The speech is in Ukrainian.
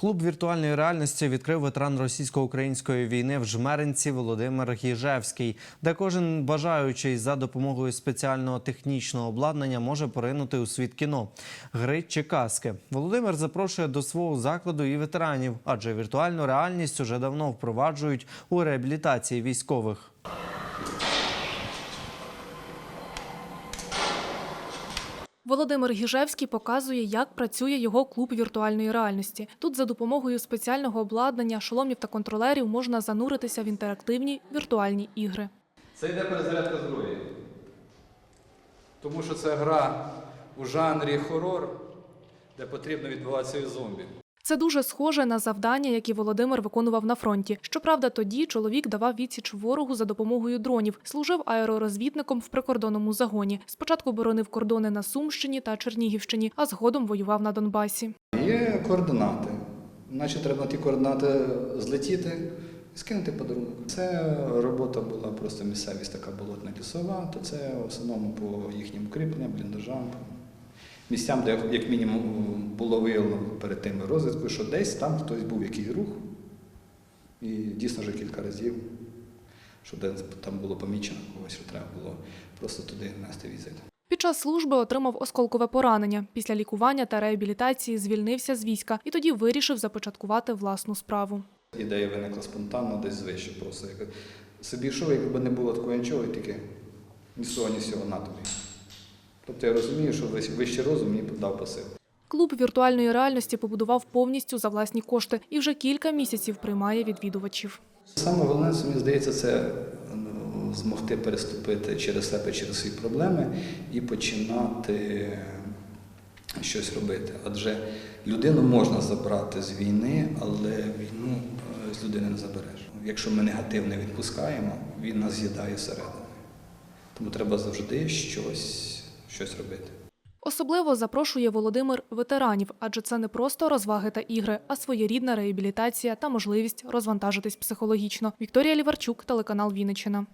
Клуб віртуальної реальності відкрив ветеран російсько-української війни в Жмеринці Володимир Гіжевський, де кожен бажаючий за допомогою спеціального технічного обладнання може поринути у світ кіно, гри чи казки. Володимир запрошує до свого закладу і ветеранів, адже віртуальну реальність уже давно впроваджують у реабілітації військових. Володимир Гіжевський показує, як працює його клуб віртуальної реальності. Тут за допомогою спеціального обладнання, шоломів та контролерів можна зануритися в інтерактивні віртуальні ігри. Це йде перезарядка зброї. Тому що це гра у жанрі хорор, де потрібно відбуватися із зомбі. Це дуже схоже на завдання, які Володимир виконував на фронті. Щоправда, тоді чоловік давав відсіч ворогу за допомогою дронів, служив аеророзвідником в прикордонному загоні. Спочатку боронив кордони на Сумщині та Чернігівщині, а згодом воював на Донбасі. Є координати. Значить, треба ті координати злетіти скинути подарунок. Це робота була просто місцевість така болотна лісова, то це в основному по їхнім укріпленням, бліндажам, місцям, де як мінімум було виявлено перед тим розвідкою, що десь там хтось був якийсь рух. І дійсно вже кілька разів, що де там було помічено когось, що треба було просто туди нести візит. Під час служби отримав осколкове поранення. Після лікування та реабілітації звільнився з війська і тоді вирішив започаткувати власну справу. Ідея виникла спонтанно, десь звище просто. Як собі йшов, якби не було такого нічого, і тільки ні з того, ні з цього на тобі. Тобто я розумію, що вищ- вищий розум мені дав пасив. Клуб віртуальної реальності побудував повністю за власні кошти і вже кілька місяців приймає відвідувачів. Саме головне, мені здається, це ну, змогти переступити через себе, через свої проблеми і починати щось робити. Адже людину можна забрати з війни, але війну е, з людини не забереш. Якщо ми негатив не відпускаємо, він нас з'їдає всередину. Тому треба завжди щось, щось робити. Особливо запрошує Володимир ветеранів, адже це не просто розваги та ігри, а своєрідна реабілітація та можливість розвантажитись психологічно. Вікторія Ліварчук, телеканал Вінниччина.